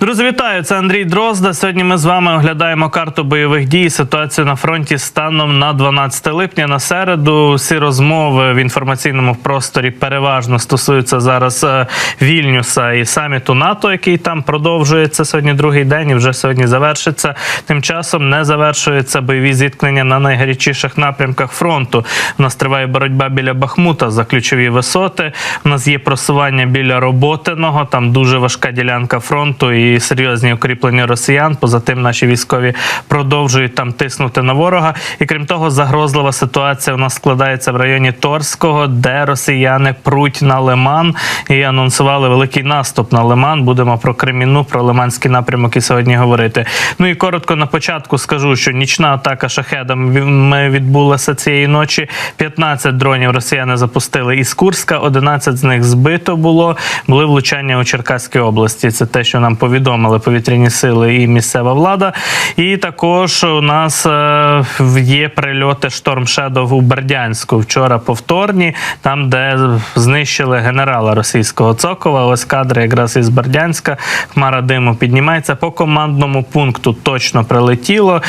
Друзі, вітаю! Це Андрій Дрозда. Сьогодні ми з вами оглядаємо карту бойових дій. Ситуацію на фронті станом на 12 липня. На середу всі розмови в інформаційному просторі переважно стосуються зараз е, Вільнюса і саміту НАТО, який там продовжується сьогодні. Другий день і вже сьогодні завершиться. Тим часом не завершуються бойові зіткнення на найгарячіших напрямках фронту. У нас триває боротьба біля Бахмута за ключові висоти. У нас є просування біля Роботиного. Там дуже важка ділянка фронту і серйозні укріплення росіян. Поза тим, наші військові продовжують там тиснути на ворога. І крім того, загрозлива ситуація у нас складається в районі Торського, де росіяни пруть на Лиман і анонсували великий наступ на Лиман. Будемо про Кремінну, про Лиманський напрямок і сьогодні говорити. Ну і коротко на початку скажу, що нічна атака шахедами відбулася цієї ночі. 15 дронів росіяни запустили із Курська, 11 з них збито було. Були влучання у Черкаській області. Це те, що нам повідомили повітряні сили і місцева влада. І також у нас е, є прильоти Шторм Шедов у Бердянську. Вчора повторні, там, де знищили генерала російського Цокова. Ось кадри якраз із Бердянська. Хмара диму піднімається по командному пункту. Точно прилетіло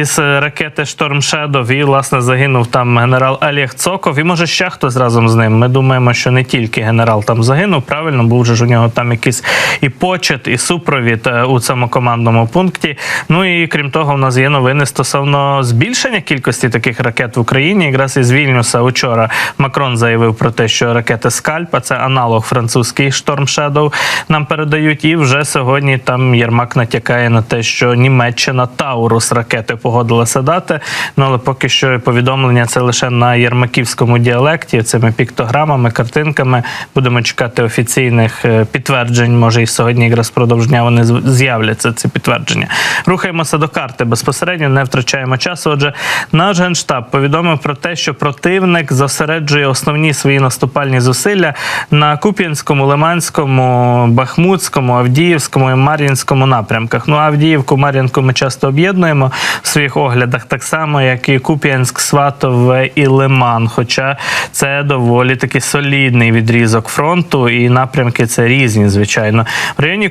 із ракети Шторм Шедов. І власне загинув там генерал Олег Цоков. І може ще хтось разом з ним. Ми думаємо, що не тільки генерал там загинув. Правильно, був же ж у нього там якийсь і почет, і супровід е, у цьому командному пункті. Ну і крім того, у нас є новини стосовно збільшення кількості таких ракет в Україні. Якраз із Вільнюса учора Макрон заявив про те, що ракети Скальпа це аналог французький Шторм Шедов нам передають. І вже сьогодні там Єрмак натякає на те, що Німеччина Таурус ракети погодилася дати. Ну але поки що повідомлення це лише на єрмаківському діалекті. Цими піктограмами, картинками. Будемо чекати офіційних е, підтверджень. Може, і сьогодні якраз впродовж дня вони з'являться. Ці підтвердження. Рухаємося до карти безпосередньо, не втрачаємо часу. Отже, наш генштаб повідомив про те, що противник зосереджує основні свої наступальні зусилля на Куп'янському, Лиманському, Бахмутському, Авдіївському і Мар'їнському напрямках. Ну, Авдіївку, Мар'їнку ми часто об'єднуємо в своїх оглядах, так само, як і Куп'янськ, Сватове і Лиман. Хоча це доволі таки солідний відрізок фронту, і напрямки це різні, звичайно. В районі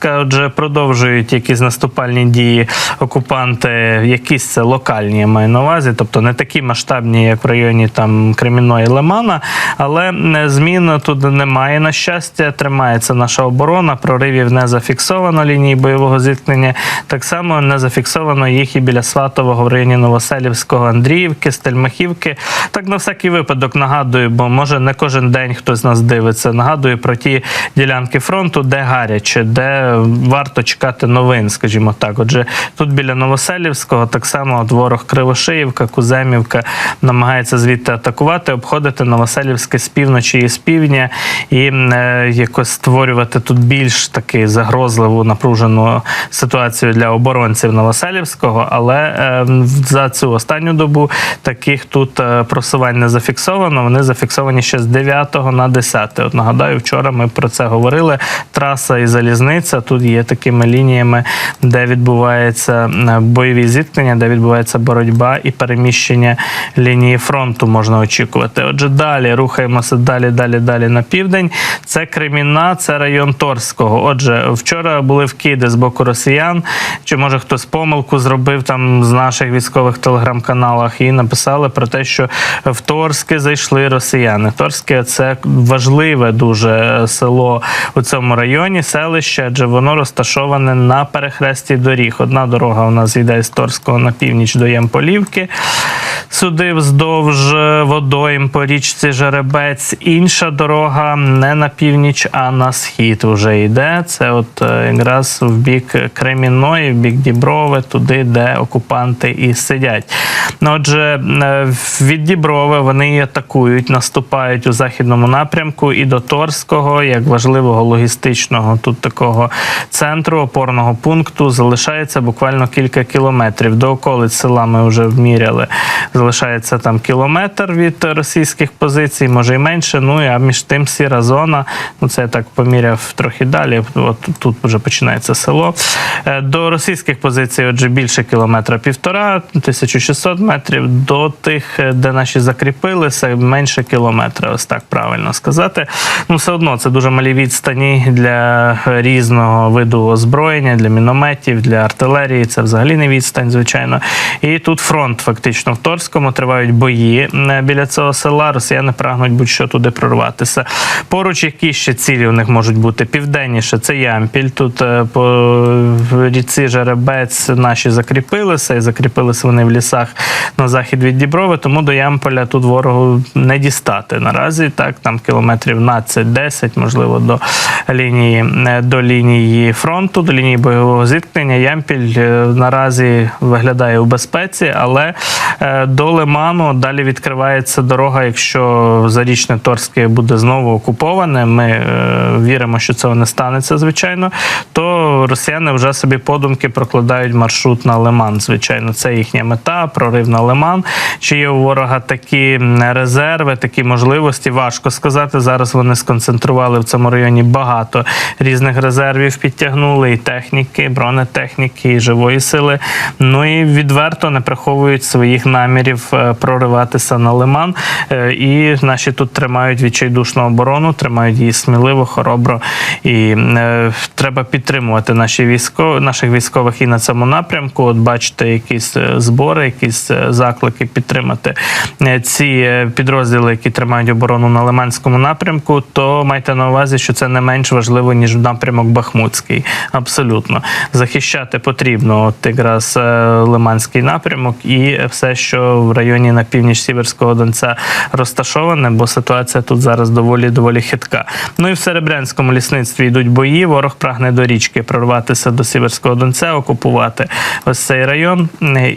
Куп'янська, отже, продовжують якісь наступальні дії окупанти, якісь це локальні я маю на увазі, тобто не такі масштабні, як в районі там Кремінної Лимана, але змін тут немає. На щастя, тримається наша оборона. Проривів не зафіксовано лінії бойового зіткнення. Так само не зафіксовано їх і біля Сватового в районі Новоселівського, Андріївки, Стельмахівки. Так на всякий випадок нагадую, бо може не кожен день хтось нас дивиться. Нагадую про ті ділянки фронту, де гаряче, де варто чекати новин, скажімо так. Отже, тут біля Новоселівського так само от ворог Кривошиївка, Куземівка намагається звідти атакувати, обходити Новоселівське з півночі і з півдня і е, якось створювати тут більш таки загрозливу напружену ситуацію для оборонців Новоселівського. Але е, за цю останню добу таких тут е, просувань не зафіксовано. Вони зафіксовані ще з 9 на 10. От нагадаю, вчора ми про це говорили. Траса і залізниця тут є такими лініями, де відбуваються е, бойові зіткнення, де відбувається боротьба і переміщення лінії фронту можна очікувати. Отже, далі рухаємося далі, далі, далі на південь. Це Кремінна, це район Торського. Отже, вчора були вкиди з боку росіян. Чи може хтось помилку зробив там з наших військових телеграм-каналах і написали про те, що в Торське зайшли росіяни. Торське це важливе дуже село у цьому районі, селище, адже воно розташоване на перехресті доріг. Одна дорога у нас йде з Торського на північ до Ямполівки. Сюди вздовж водойм по річці Жеребець. Інша дорога не на північ, а на схід вже йде. Це от е, якраз в бік Кремінної, в бік Діброви, туди, де окупанти і сидять. Ну, Отже, е, від Діброви вони атакують, наступають у західному напрямку і до Торського, як важливого логістичного тут такого центру, опорного пункту, залишається буквально кілька кілометрів. До околиць села ми вже вміряли. Залишається там кілометр від російських позицій, може і менше. Ну а між тим сіра зона. Ну це я так поміряв трохи далі. От тут вже починається село. Е, До російських позицій, отже, більше кілометра півтора, 1600 метрів. До тих, е, де наші закріпилися, менше кілометра. Ось так правильно сказати. Ну, все одно це дуже малі відстані для різного виду озброєння, для мінометів, для артилерії. Це взагалі не відстань, звичайно. І тут фронт фактично в Торському тривають бої е, біля цього села. Росіяни прагнуть будь-що туди прорватися. Поруч які ще цілі у них можуть бути південніше. Це Ямпіль. Тут е, по ріці Жеребець наші закріпилися, і закріпилися вони в лісах на захід від Діброви. Тому до Ямполя тут ворогу не дістати наразі. Так там кілометрів 12-10, можливо, до лінії е, до лінії фронту, до лінії бойового зіткнення. Ямпіль наразі виглядає у безпеці, але до Лиману далі відкривається дорога. Якщо зарічне Торське буде знову окуповане, ми е, віримо, що цього не станеться, звичайно. То росіяни вже собі подумки прокладають маршрут на Лиман. Звичайно, це їхня мета, прорив на Лиман. Чи є у ворога такі резерви, такі можливості? Важко сказати. Зараз вони сконцентрували в цьому районі багато різних резервів, підтягнули і техніки, бронетехніки, і живої сили. Ну і відверто не приховують своїх намірів е, прориватися на Лиман. Е, І наші тут тримають відчайдушну оборону, тримають її сміливо, хоробро. І е, треба підтримувати наші військо, наших військових і на цьому напрямку. От бачите, якісь збори, якісь заклики підтримати ці підрозділи, які тримають оборону на Лиманському напрямку. То майте на увазі, що це не менш важливо ніж напрямок Бахмутський. Абсолютно захищати потрібно от якраз Лиманський напрямок і все, що в районі на північ Сіверського Донця розташоване, бо ситуація тут зараз доволі доволі хитка. Ну і в Серебрянському лісництві йдуть бої. Ворог прагне до річки прорватися до Сіверського Донця, окупувати ось цей район.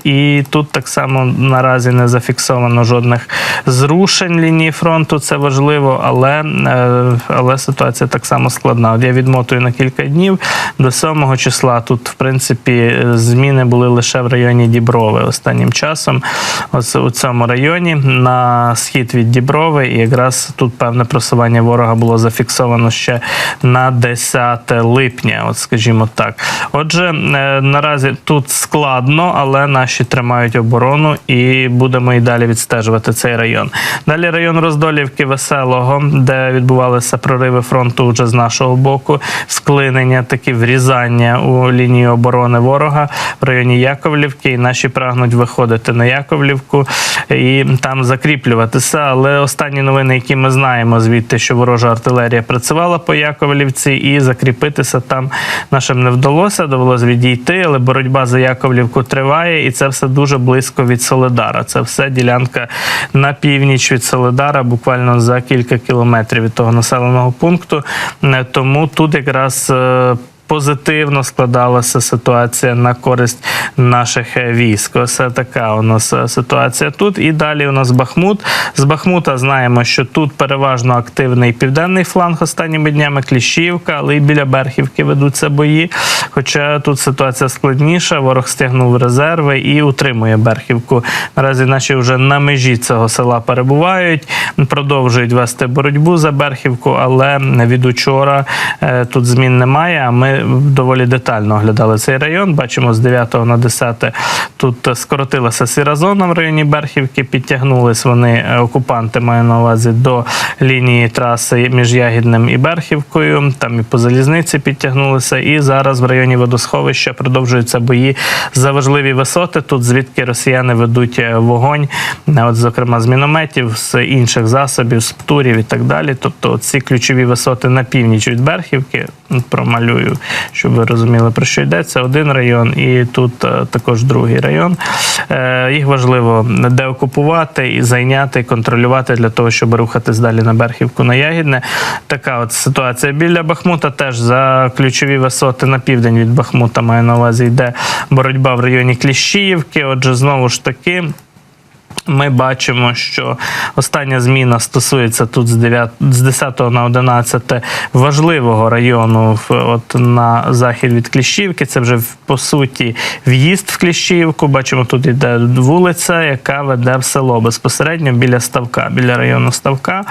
І тут так само наразі не зафіксовано жодних зрушень лінії фронту. Це важливо, але, е, але ситуація так само складна. От я відмотую на кілька днів до 7 числа. Тут, в принципі, е, зміни були лише в районі Діброви останнім часом. Ось у цьому районі на схід від Діброви, і якраз тут певне просування ворога було зафіксовано ще на 10 липня. От скажімо так. Отже, е, наразі тут складно, але наші тримають оборону і будемо і далі відстежувати цей район. Далі район Роздолівки Веселого, де відбувалися прориви фронту вже з нашого боку, склинення, такі врізання у лінію оборони ворога в районі Яковлівки. І наші прагнуть виходити на Яковлівку і там закріплюватися. Але останні новини, які ми знаємо, звідти, що ворожа артилерія працювала по Яковлівці, і закріпитися там нашим не вдалося. Довелося відійти, але боротьба за Яковлівку триває, і це все дуже близько від Соледара. Це все ділянка на північ від Соледара, буквально за кілька кілометрів від того населеного пункту. Е, Тому тут якраз. Позитивно складалася ситуація на користь наших е, військ. Ось така у нас е, ситуація тут. І далі у нас Бахмут. З Бахмута знаємо, що тут переважно активний південний фланг останніми днями Кліщівка, але і біля Берхівки ведуться бої. Хоча тут ситуація складніша, ворог стягнув резерви і утримує Берхівку. Наразі наші вже на межі цього села перебувають, продовжують вести боротьбу за Берхівку, але від учора е, тут змін немає. А ми доволі детально оглядали цей район. Бачимо з 9 на 10 тут скоротилася сіра зона в районі Берхівки. Підтягнулись вони е, окупанти, маю на увазі до лінії траси між Ягідним і Берхівкою. Там і по залізниці підтягнулися. І зараз в районі водосховища продовжуються бої за важливі висоти. Тут звідки росіяни ведуть е, вогонь, от зокрема з мінометів, з інших засобів, з птурів і так далі. Тобто ці ключові висоти на північ від Берхівки промалюю, щоб ви розуміли про що йдеться. Один район, і тут е, також другий район. Е, Їх важливо деокупувати і зайняти, контролювати для того, щоб рухатись далі на Берхівку на Ягідне. Така от ситуація біля Бахмута. Теж за ключові висоти на південь від Бахмута маю на увазі йде боротьба в районі Кліщіївки. Отже, знову ж таки. Ми бачимо, що остання зміна стосується тут з 9, з 10 на 11 важливого району в- от на захід від Кліщівки. Це вже по суті в'їзд в Кліщівку. Бачимо, тут іде вулиця, яка веде в село безпосередньо біля ставка, біля району ставка.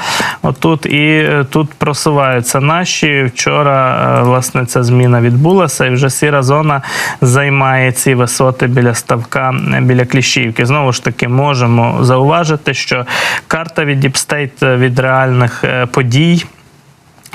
Отут і е, тут просуваються наші. Вчора е, власне ця зміна відбулася, і вже сіра зона займає ці висоти біля ставка, е, біля Кліщівки. Знову ж таки, можемо зауважити, що карта від Діпстейт від реальних е, подій.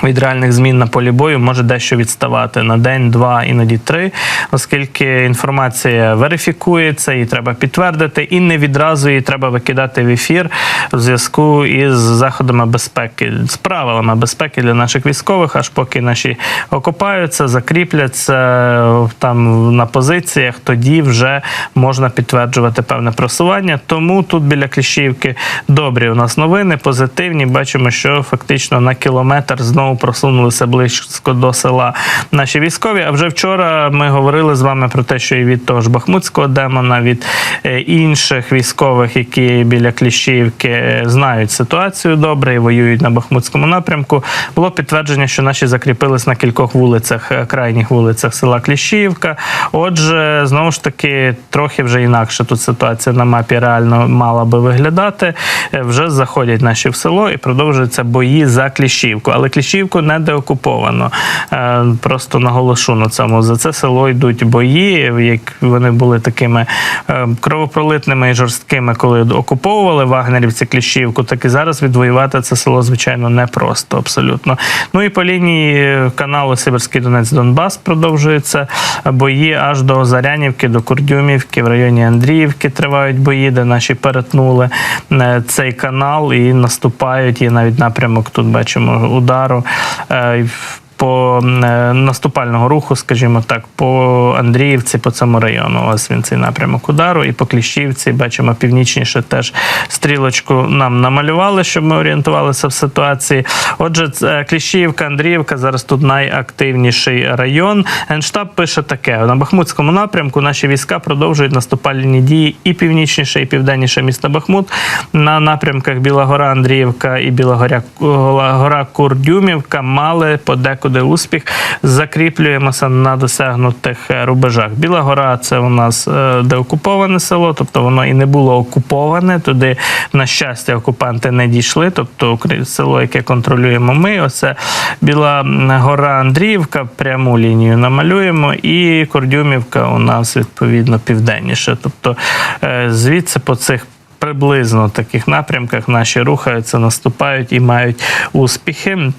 Від реальних змін на полі бою може дещо відставати на день, два, іноді три, оскільки інформація верифікується, її треба підтвердити, і не відразу її треба викидати в ефір в зв'язку із заходами безпеки, з правилами безпеки для наших військових, аж поки наші окопаються, закріпляться там на позиціях, тоді вже можна підтверджувати певне просування. Тому тут біля Кліщівки добрі у нас новини, позитивні. Бачимо, що фактично на кілометр знову просунулися близько до села наші військові. А вже вчора ми говорили з вами про те, що і від того ж Бахмутського демона, від е, інших військових, які біля Кліщівки е, знають ситуацію добре і воюють на Бахмутському напрямку. Було підтвердження, що наші закріпились на кількох вулицях, е, крайніх вулицях села Кліщівка. Отже, знову ж таки, трохи вже інакше тут ситуація на мапі реально мала би виглядати. Вже заходять наші в село і продовжуються бої за Кліщівку. Але Кліщівку не деокуповано. Е, Просто наголошу на цьому. За це село йдуть бої, як вони були такими е, кровопролитними і жорсткими, коли окуповували вагнерівці Кліщівку, так і зараз відвоювати це село, звичайно, непросто абсолютно. Ну і по лінії каналу Сибирський Донець Донбас продовжуються бої аж до Зарянівки, до Курдюмівки, в районі Андріївки тривають бої, де наші перетнули е, цей канал і наступають. Є навіть напрямок. Тут бачимо удару. Е, в- По е, наступального руху, скажімо так, по Андріївці, по цьому району. Ось він цей напрямок удару, і по Кліщівці бачимо північніше теж стрілочку нам намалювали, щоб ми орієнтувалися в ситуації. Отже, Кліщівка, Андріївка зараз тут найактивніший район. Генштаб пише таке: на Бахмутському напрямку наші війська продовжують наступальні дії і північніше, і південніше міста Бахмут на напрямках Біла Гора, Андріївка і Біла Гора Курдюмівка мали подекуди успіх. Закріплюємося на досягнутих е, рубежах. Біла Гора це у нас е, деокуповане село, тобто воно і не було окуповане. Туди, на щастя, окупанти не дійшли. Тобто село, яке контролюємо ми, оце Біла Гора Андріївка, пряму лінію намалюємо, і Кордюмівка у нас відповідно південніше. Тобто е, звідси по цих приблизно таких напрямках наші рухаються, наступають і мають успіхи.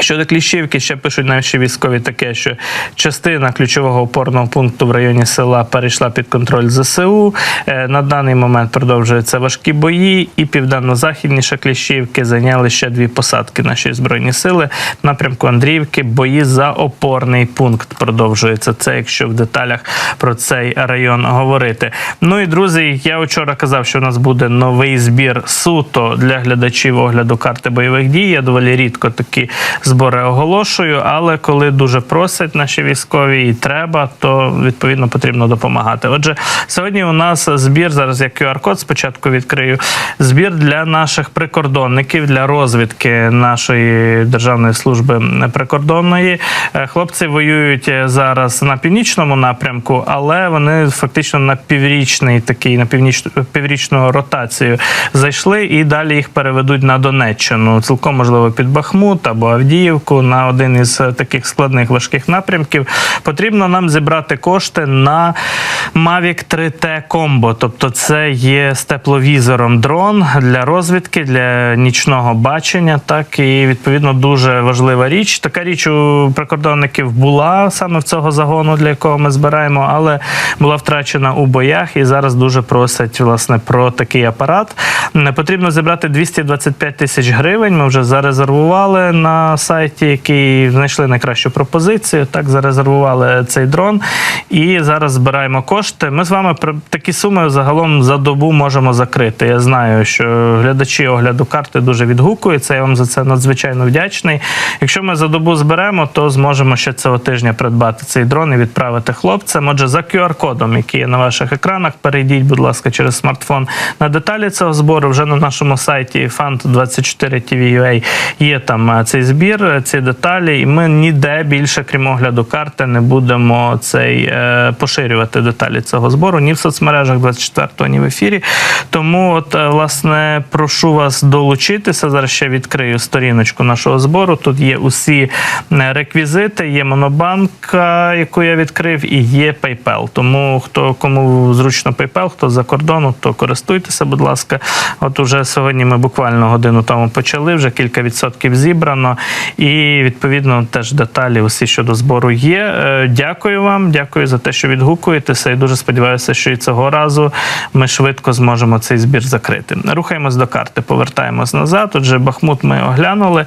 Щодо Кліщівки, ще пишуть наші військові таке, що частина ключового опорного пункту в районі села перейшла під контроль ЗСУ. Е, На даний момент продовжуються важкі бої, і південно-західніше Кліщівки зайняли ще дві посадки наші збройні сили. В напрямку Андріївки бої за опорний пункт продовжуються. Це якщо в деталях про цей район говорити. Ну і друзі, я вчора казав, що у нас буде новий збір суто для глядачів огляду карти бойових дій. Я доволі рідко такі збори оголошую, але коли дуже просять наші військові і треба, то відповідно потрібно допомагати. Отже, сьогодні у нас збір. Зараз я QR-код спочатку відкрию. Збір для наших прикордонників для розвідки нашої державної служби прикордонної. Е, Хлопці воюють е, зараз на північному напрямку, але вони фактично на піврічний такий на північ піврічну ротацію зайшли і далі їх переведуть на Донеччину. Цілком можливо під Бахмут або Авдіївку на один із е, таких складних важких напрямків. Потрібно нам зібрати кошти на Mavic 3T Combo. Тобто, це є з тепловізором дрон для розвідки, для нічного бачення. Так і відповідно дуже важлива річ. Така річ у прикордонників була саме в цього загону, для якого ми збираємо, але була втрачена у боях і зараз дуже просять власне про такий апарат. Не потрібно зібрати 225 тисяч гривень. Ми вже зарезервували на сайті, який знайшли найкращу пропозицію. Так зарезервували цей дрон і зараз збираємо кошти. Ми з вами такі суми загалом за добу можемо закрити. Я знаю, що глядачі огляду карти дуже відгукуються. Я вам за це надзвичайно вдячний. Якщо ми за добу зберемо, то зможемо ще цього тижня придбати цей дрон і відправити хлопцям. Отже, за QR-кодом, який є на ваших екранах, перейдіть, будь ласка, через смартфон на деталі цього збору. Вже на нашому сайті fund24tv.ua є там е, цей збір, е, ці деталі, і ми ніде більше, крім огляду карти, не будемо цей е, поширювати деталі цього збору ні в соцмережах 24-го, ні в ефірі. Тому, от, е, власне, прошу вас долучитися. Зараз ще відкрию сторіночку нашого збору. Тут є усі реквізити, є монобанка, яку я відкрив, і є PayPal. Тому хто кому зручно PayPal, хто за кордону, то користуйтеся, будь ласка. От уже сьогодні ми буквально годину тому почали, вже кілька відсотків зібрано. І відповідно теж деталі усі щодо збору є. Е, Дякую вам, дякую за те, що відгукуєтеся. І дуже сподіваюся, що і цього разу ми швидко зможемо цей збір закрити. Рухаємось до карти, повертаємось назад. Отже, Бахмут ми оглянули.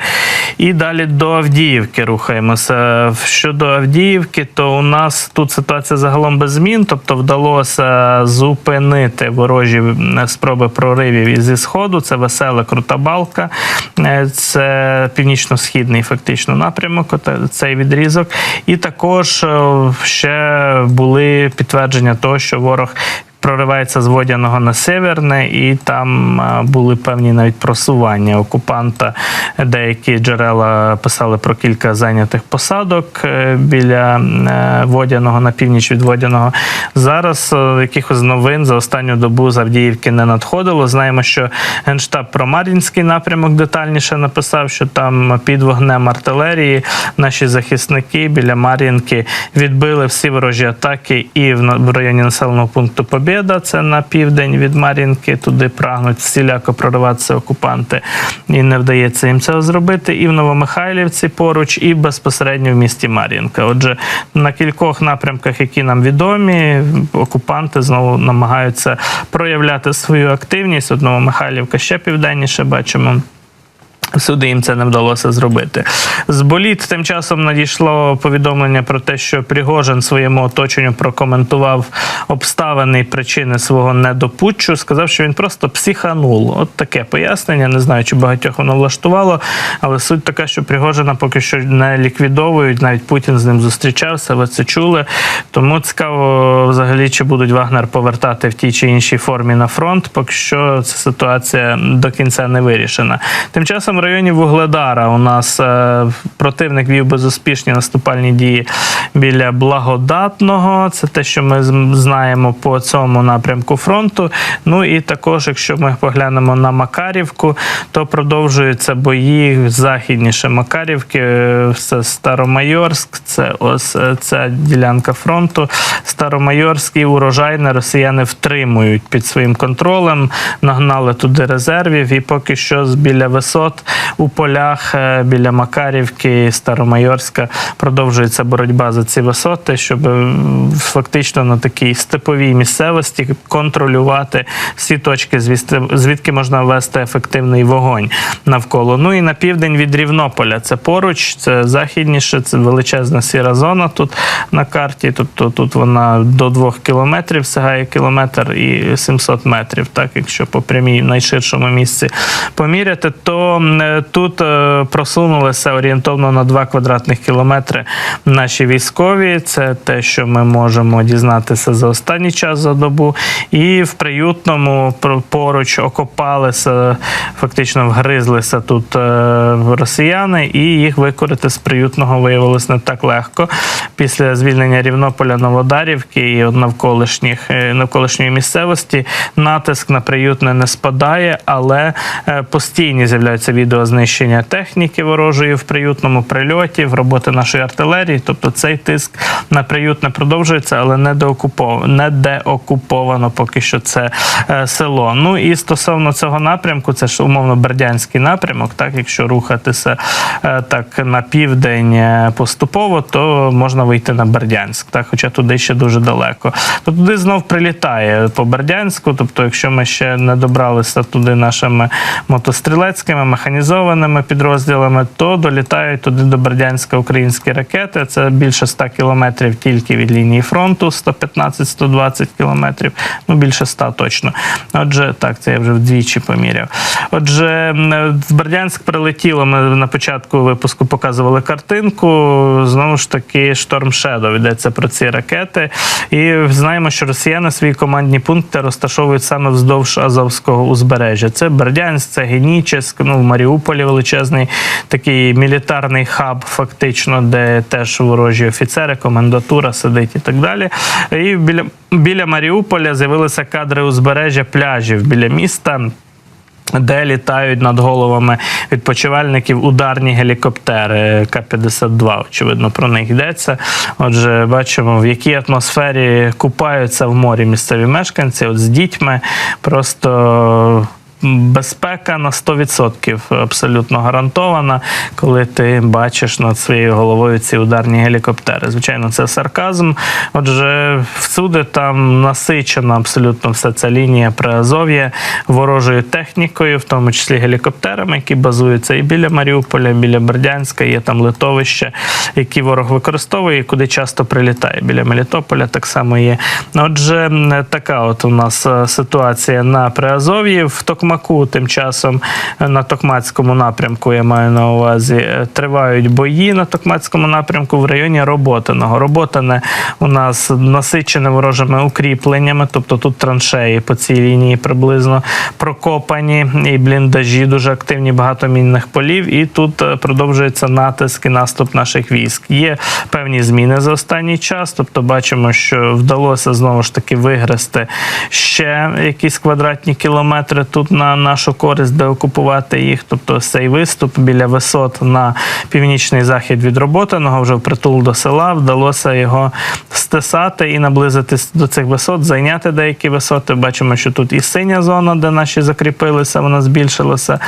І далі до Авдіївки рухаємося. Щодо Авдіївки, то у нас тут ситуація загалом без змін, тобто вдалося зупинити ворожі спроби проривів зі сходу. Це весела крута балка, Е, це північно-східний фактично напрямок. Цей відрізок. І також е, ще були підтвердження того, що ворог. Проривається з водяного на северне, і там були певні навіть просування окупанта. Деякі джерела писали про кілька зайнятих посадок е, біля е, водяного на північ від водяного. Зараз е, якихось новин за останню добу з Авдіївки не надходило. Знаємо, що генштаб про Мар'їнський напрямок детальніше написав, що там під вогнем артилерії наші захисники біля Мар'їнки відбили всі ворожі атаки і в районі населеного пункту Побєда, це на південь від Мар'їнки. Туди прагнуть всіляко прориватися окупанти, і не вдається їм цього зробити. І в Новомихайлівці поруч, і безпосередньо в місті Мар'їнка. Отже, на кількох напрямках, які нам відомі, окупанти знову намагаються проявляти свою активність. От Новомихайлівка ще південніше бачимо. Всюди їм це не вдалося зробити. З боліт тим часом надійшло повідомлення про те, що Пригожин своєму оточенню прокоментував обставини і причини свого недопутчу. Сказав, що він просто психанул. От таке пояснення. Не знаю, чи багатьох воно влаштувало, але суть така, що Пригожина поки що не ліквідовують. Навіть Путін з ним зустрічався. Ви це чули. Тому цікаво, взагалі, чи будуть Вагнер повертати в тій чи іншій формі на фронт. Поки що ця ситуація до кінця не вирішена. Тим часом в районі Вугледара у нас е, противник вів безуспішні наступальні дії біля Благодатного. Це те, що ми знаємо по цьому напрямку фронту. Ну і також, якщо ми поглянемо на Макарівку, то продовжуються бої західніше Макарівки. Е, Це Старомайорськ, це ось е, ця ділянка фронту. Старомайорськ і урожайне росіяни втримують під своїм контролем, нагнали туди резервів, і поки що з біля висот у полях е, біля Макарівки, Старомайорська продовжується боротьба за ці висоти, щоб е, фактично на такій степовій місцевості контролювати всі точки, звідки, можна вести ефективний вогонь навколо. Ну і на південь від Рівнополя це поруч, це західніше, це величезна сіра зона тут на карті. Тобто тут вона до двох кілометрів сягає кілометр і 700 метрів. Так, якщо по прямій найширшому місці поміряти, то тут е, просунулися орієнтовно на 2 квадратних кілометри наші військові. Це те, що ми можемо дізнатися за останній час за добу. І в приютному поруч окопалися, фактично вгризлися тут е, росіяни, і їх викорити з приютного виявилось не так легко. Після звільнення Рівнополя Новодарівки і навколишніх е, навколишньої місцевості натиск на приютне не спадає, але е, постійні з'являються відео відео знищення техніки ворожої в приютному прильоті, в роботи нашої артилерії. Тобто цей тиск на приют не продовжується, але не деокуповано, не деокуповано поки що це е, село. Ну і стосовно цього напрямку, це ж умовно бердянський напрямок. Так, якщо рухатися е, так на південь е, поступово, то можна вийти на Бердянськ, так, хоча туди ще дуже далеко. То туди знов прилітає по Бердянську. Тобто, якщо ми ще не добралися туди нашими мотострілецькими механізованими підрозділами, то долітають туди до Бердянська українські ракети. Це більше 100 кілометрів тільки від лінії фронту, 115-120 кілометрів, ну більше 100 точно. Отже, так, це я вже вдвічі поміряв. Отже, в Бердянськ прилетіло. Ми на початку випуску показували картинку. Знову ж таки, шторм Shadow йдеться про ці ракети. І знаємо, що росіяни свої командні пункти розташовують саме вздовж Азовського узбережжя. Це Бердянськ, це Генічеськ, ну в Маріуполі величезний такий мілітарний хаб, фактично, де теж ворожі офіцери, комендатура сидить і так далі. І біля, біля Маріуполя з'явилися кадри узбережжя пляжів біля міста. Де літають над головами відпочивальників ударні гелікоптери К-52, очевидно, про них йдеться. Отже, бачимо, в якій атмосфері купаються в морі місцеві мешканці, от з дітьми. Просто безпека на 100% абсолютно гарантована, коли ти бачиш над своєю головою ці ударні гелікоптери. Звичайно, це сарказм. Отже, всюди там насичена абсолютно вся ця лінія Приазов'я ворожою технікою, в тому числі гелікоптерами, які базуються і біля Маріуполя, і біля Бердянська, є там литовище, які ворог використовує, і куди часто прилітає. Біля Мелітополя так само є. Отже, така от у нас е, ситуація на Приазов'ї. В Токмаку тим часом е, на Токмацькому напрямку, я маю на увазі, е, тривають бої на Токмацькому напрямку в районі Роботиного. Роботине у нас насичене ворожими укріпленнями, тобто тут траншеї по цій лінії приблизно прокопані і бліндажі, дуже активні багато мінних полів. І тут е, продовжується натиск і наступ наших військ. Є певні зміни за останній час. Тобто, бачимо, що вдалося знову ж таки вигрести ще якісь квадратні кілометри тут на нашу користь, де окупувати їх. Тобто, цей виступ біля висот на північний захід від Роботиного, вже впритул до села, вдалося його стисати і наблизитись до цих висот, зайняти деякі висоти. Бачимо, що тут і синя зона, де наші закріпилися, вона збільшилася.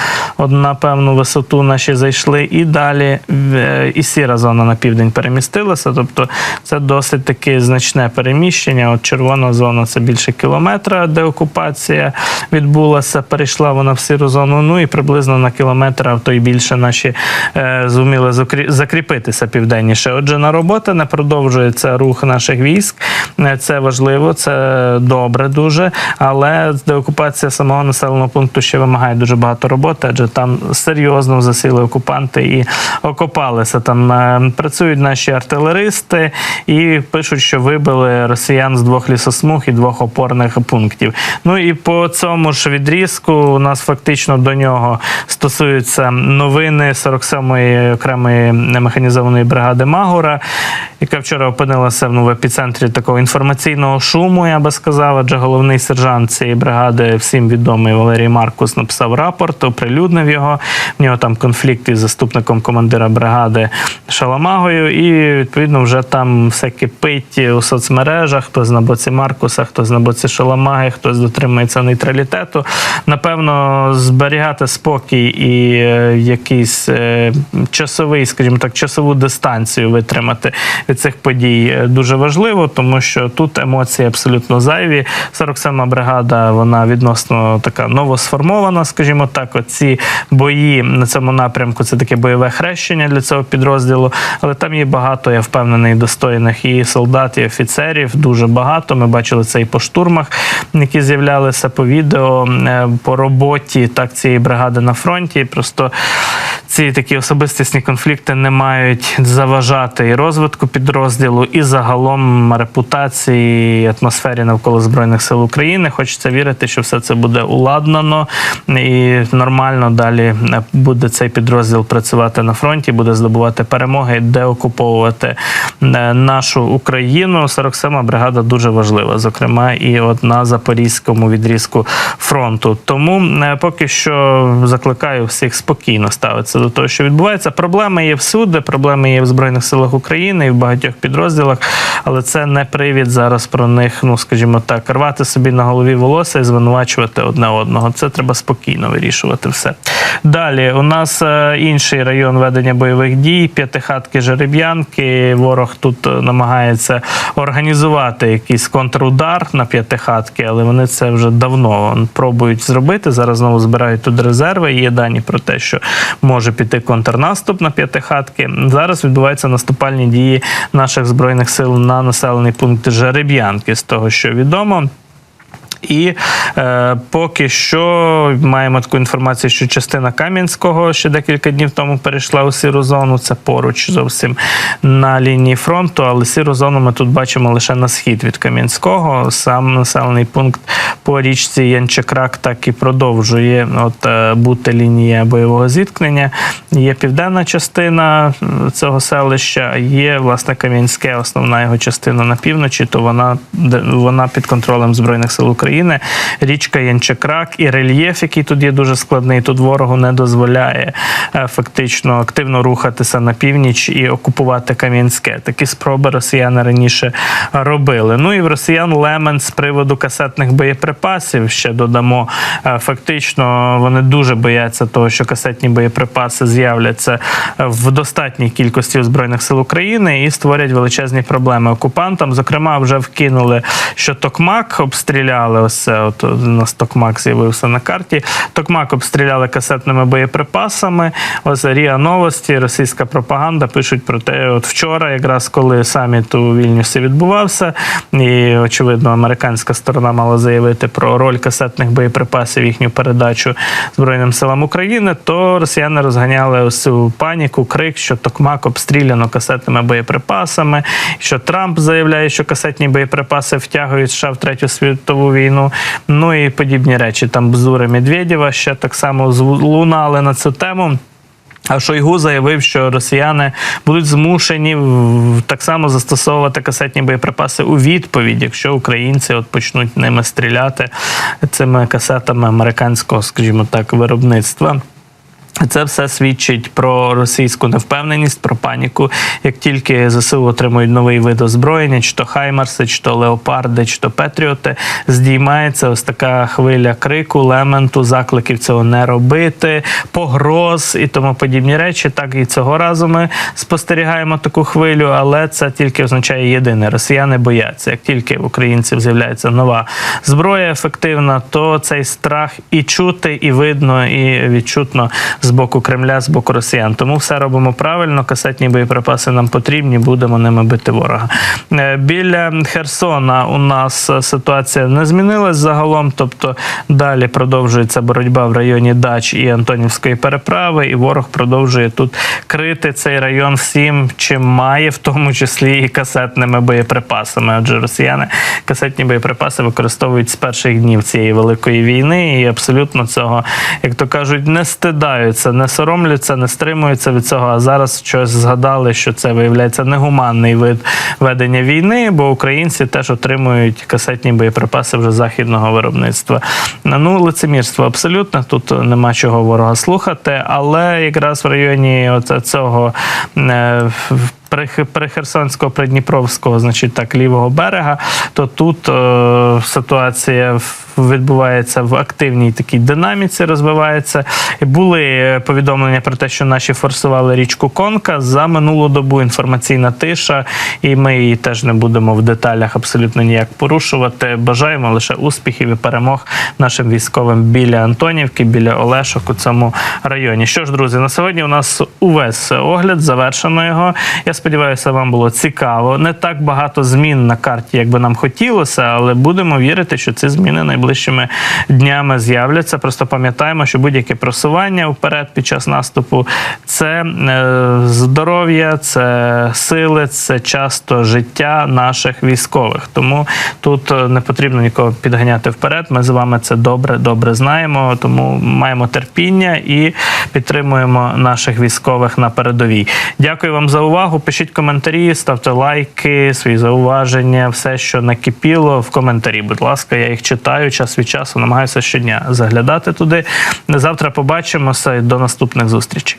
На певну висоту наші зайшли, і далі е, і сіра зона на південь перемістилася. Тобто це досить таки значне переміщення. От червона зона це більше кілометра, де окупація відбулася. Перейшла вона в сіру зону. Ну і приблизно на кілометр, а то й більше наші е, зуміли закрі- закріпитися південніше. Отже, на робота не продовжується рух наших військ. Е, Це важливо, це добре дуже. Але деокупація самого населеного пункту ще вимагає дуже багато роботи, адже там серйозно засіли окупанти і окопалися. Там е, працюють наші артилеристи і пишуть, що вибили росіян з двох лісосмуг і двох опорних пунктів. Ну і по цьому ж відрізку у нас фактично до нього стосуються новини 47-ї окремої механізованої бригади Магура, яка вчора опинилася ну, в епіцентрі такого інформаційного шуму, я би сказав, адже головний сержант цієї бригади, всім відомий Валерій Маркус, написав рапорт, оприлюднив його. В нього там конфлікт із заступником командира бригади Шаламагою, і відповідно вже там все кипить у соцмережах. Хтось на боці Маркуса, хтось на боці Шаламаги, хтось дотримується нейтралітету. Напевно, зберігати спокій і е, якийсь е, часовий, скажімо так, часову дистанцію витримати від цих подій е, дуже важливо, тому що тут емоції абсолютно зайві. 47-ма бригада, вона відносно така новосформована, скажімо так. Оці бої на цьому напрямку це таке бойове хрещення для цього підрозділу. Але там є багато, я впевнений, достойних і солдат, і офіцерів. Дуже багато. Ми бачили це і по штурмах, які з'являлися по відео, по роботі так цієї бригади на фронті. Просто ці такі особистісні конфлікти не мають заважати і розвитку підрозділу, і загалом репутації і атмосфері навколо збройних сил України. Хочеться вірити, що все це буде уладнано і нормально далі буде цей підрозділ працювати на фронті, буде здобувати перемоги, деокуповувати е, нашу Україну. 47-ма бригада дуже важлива, зокрема, і от на запорізькому відрізку фронту. Тому е, поки що закликаю всіх спокійно ставитися до того, що відбувається. Проблеми є всюди, проблеми є в збройних силах України і в багатьох підрозділах, але це не привід зараз про них, ну скажімо так, рвати собі на голові волосся і звинувачувати одне одного. Це треба спокійно вирішувати все. Далі у нас е, інший район ведення бойових дій, п'ятихатки жереб'янки. Ворог тут е, намагається організувати якийсь контрудар на п'ятихатки, але вони це вже давно пробують зробити. Зараз знову збирають тут резерви. Є дані про те, що може піти контрнаступ на п'ятихатки. Зараз відбуваються наступальні дії наших збройних сил на населений пункт Жереб'янки, з того, що відомо. І е, поки що маємо таку інформацію, що частина Кам'янського ще декілька днів тому перейшла у сіру зону. Це поруч зовсім на лінії фронту. Але сіру зону ми тут бачимо лише на схід від Кам'янського. Сам населений пункт по річці Янчекрак так і продовжує от е, бути лінія бойового зіткнення. Є південна частина е, цього селища, є власне Кам'янське, основна його частина на півночі. То вона вона під контролем збройних сил України. Річка Янчекрак і рельєф, який тут є дуже складний. Тут ворогу не дозволяє е, фактично активно рухатися на північ і окупувати Кам'янське. Такі спроби росіяни раніше робили. Ну і в росіян лемен з приводу касетних боєприпасів. Ще додамо. Е, Фактично вони дуже бояться того, що касетні боєприпаси з'являться в достатній кількості у збройних сил України і створять величезні проблеми окупантам. Зокрема, вже вкинули, що Токмак обстріляли. Ось це от у нас Токмак з'явився на карті. Токмак обстріляли касетними боєприпасами. Ось Ріа Новості, російська пропаганда пишуть про те, от вчора, якраз коли саміт у Вільнюсі відбувався, і очевидно, американська сторона мала заявити про роль касетних боєприпасів, їхню передачу Збройним силам України, то росіяни розганяли ось цю паніку, крик, що Токмак обстріляно касетними боєприпасами, що Трамп заявляє, що касетні боєприпаси втягують США в третю світову війну. Ну і подібні речі. Там бзури Медведєва ще так само лунали на цю тему. А Шойгу заявив, що росіяни будуть змушені так само застосовувати касетні боєприпаси у відповідь, якщо українці от почнуть ними стріляти цими касетами американського, скажімо так, виробництва. Це все свідчить про російську невпевненість, про паніку. Як тільки ЗСУ отримують новий вид озброєння, чи то Хаймарси, чи то Леопарди, чи то Петріоти, здіймається ось така хвиля крику, лементу, закликів цього не робити, погроз і тому подібні речі. Так і цього разу ми спостерігаємо таку хвилю, але це тільки означає єдине: росіяни бояться. Як тільки в українців з'являється нова зброя ефективна, то цей страх і чути, і видно, і відчутно з боку Кремля, з боку росіян. Тому все робимо правильно. Касетні боєприпаси нам потрібні, будемо ними бити ворога. Е, Біля Херсона у нас е, ситуація не змінилась загалом, тобто далі продовжується боротьба в районі Дач і Антонівської переправи, і ворог продовжує тут крити цей район всім, чим має, в тому числі і касетними боєприпасами. Адже росіяни касетні боєприпаси використовують з перших днів цієї великої війни і абсолютно цього, як то кажуть, не стидаються, не соромляться, не стримуються від цього. А зараз щось згадали, що це виявляється негуманний вид ведення війни, бо українці теж отримують касетні боєприпаси вже західного виробництва. Ну, лицемірство абсолютно. Тут нема чого ворога слухати, але якраз в районі оце- цього. Е, Прихерсонського, Придніпровського, значить так, лівого берега, то тут е, ситуація відбувається в активній такій динаміці, розвивається. І були повідомлення про те, що наші форсували річку Конка за минулу добу інформаційна тиша, і ми її теж не будемо в деталях абсолютно ніяк порушувати. Бажаємо лише успіхів і перемог нашим військовим біля Антонівки, біля Олешок у цьому районі. Що ж, друзі, на сьогодні у нас увесь огляд, завершено його. Я сподіваюся, вам було цікаво. Не так багато змін на карті, як би нам хотілося, але будемо вірити, що ці зміни найближчими днями з'являться. Просто пам'ятаємо, що будь-яке просування вперед під час наступу це е, здоров'я, це сили, це часто життя наших військових. Тому тут е, не потрібно нікого підганяти вперед. Ми з вами це добре, добре знаємо. Тому маємо терпіння і підтримуємо наших військових на передовій. Дякую вам за увагу. Пишіть коментарі, ставте лайки, свої зауваження, все, що накипіло в коментарі. Будь ласка, я їх читаю час від часу. Намагаюся щодня заглядати туди. Завтра побачимося і до наступних зустрічей.